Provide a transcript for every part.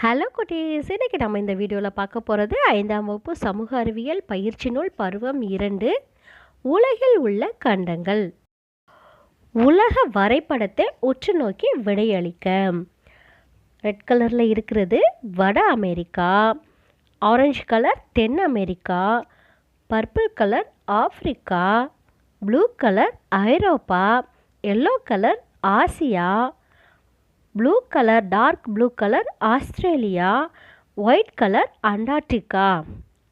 Hello குட்டீஸ் இன்றைக்கி நம்ம இந்த வீடியோவில் பார்க்க போகிறது ஐந்தாம் வகுப்பு சமூக அறிவியல் பயிற்சி நூல் பருவம் இரண்டு உலகில் உள்ள கண்டங்கள். உலக வரைபடத்தை உற்று நோக்கி விடையளிக்க. ரெட் கலரில் இருக்கிறது வட அமெரிக்கா ஆரஞ்சு கலர் தென் America purple colour Africa blue colour ஐரோப்பா yellow colour Asia blue colour dark blue colour Australia white colour Antarctica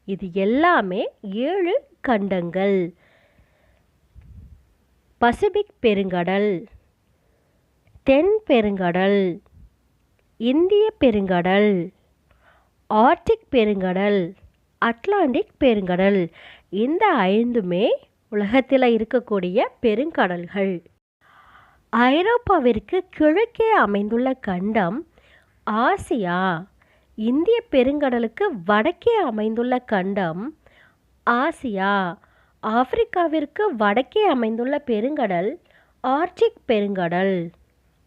இது எல்லாமே ஏழு கண்டங்கள். பசிபிக் பெருங்கடல். தென் பெருங்கடல். இந்திய பெருங்கடல். ஆர்டிக் பெருங்கடல். அட்லாண்டிக் பெருங்கடல். இந்த ஐந்துமே உலகத்தில் இருக்கக்கூடிய பெருங்கடல்கள். ஐரோப்பாவிற்கு கிழக்கே அமைந்துள்ள கண்டம் ஆசியா. இந்திய பெருங்கடலுக்கு வடக்கே அமைந்துள்ள கண்டம் ஆசியா. ஆப்பிரிக்காவிற்கு வடக்கே அமைந்துள்ள பெருங்கடல் ஆர்டிக் பெருங்கடல்.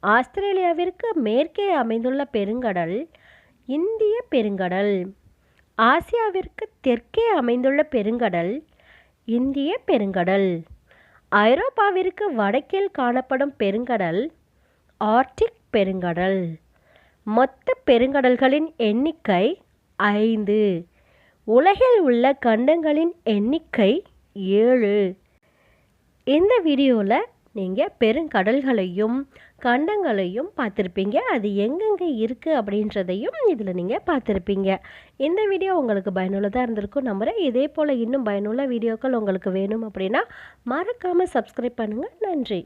ஆஸ்திரேலியாவிற்கு மேற்கே அமைந்துள்ள பெருங்கடல் இந்திய பெருங்கடல். ஆசியாவிற்கு தெற்கே அமைந்துள்ள பெருங்கடல் இந்திய பெருங்கடல். ஐரோப்பாவிற்கு வடக்கில் காணப்படும் பெருங்கடல் ஆர்டிக் பெருங்கடல். மொத்த பெருங்கடல்களின் எண்ணிக்கை ஐந்து. உலகில் உள்ள கண்டங்களின் எண்ணிக்கை ஏழு. இந்த வீடியோவில் நீங்கள் பெருங்கடல்களையும் கண்டங்களையும் பார்த்துருப்பீங்க. அது எங்கெங்கே இருக்குது அப்படின்றதையும் இதில் நீங்கள் பார்த்துருப்பீங்க. இந்த வீடியோ உங்களுக்கு பயனுள்ளதாக இருந்திருக்கும் நம்புகிறேன் இதே போல் இன்னும் பயனுள்ள வீடியோக்கள் உங்களுக்கு வேணும் அப்படின்னா மறக்காமல் சப்ஸ்கிரைப் பண்ணுங்கள் நன்றி.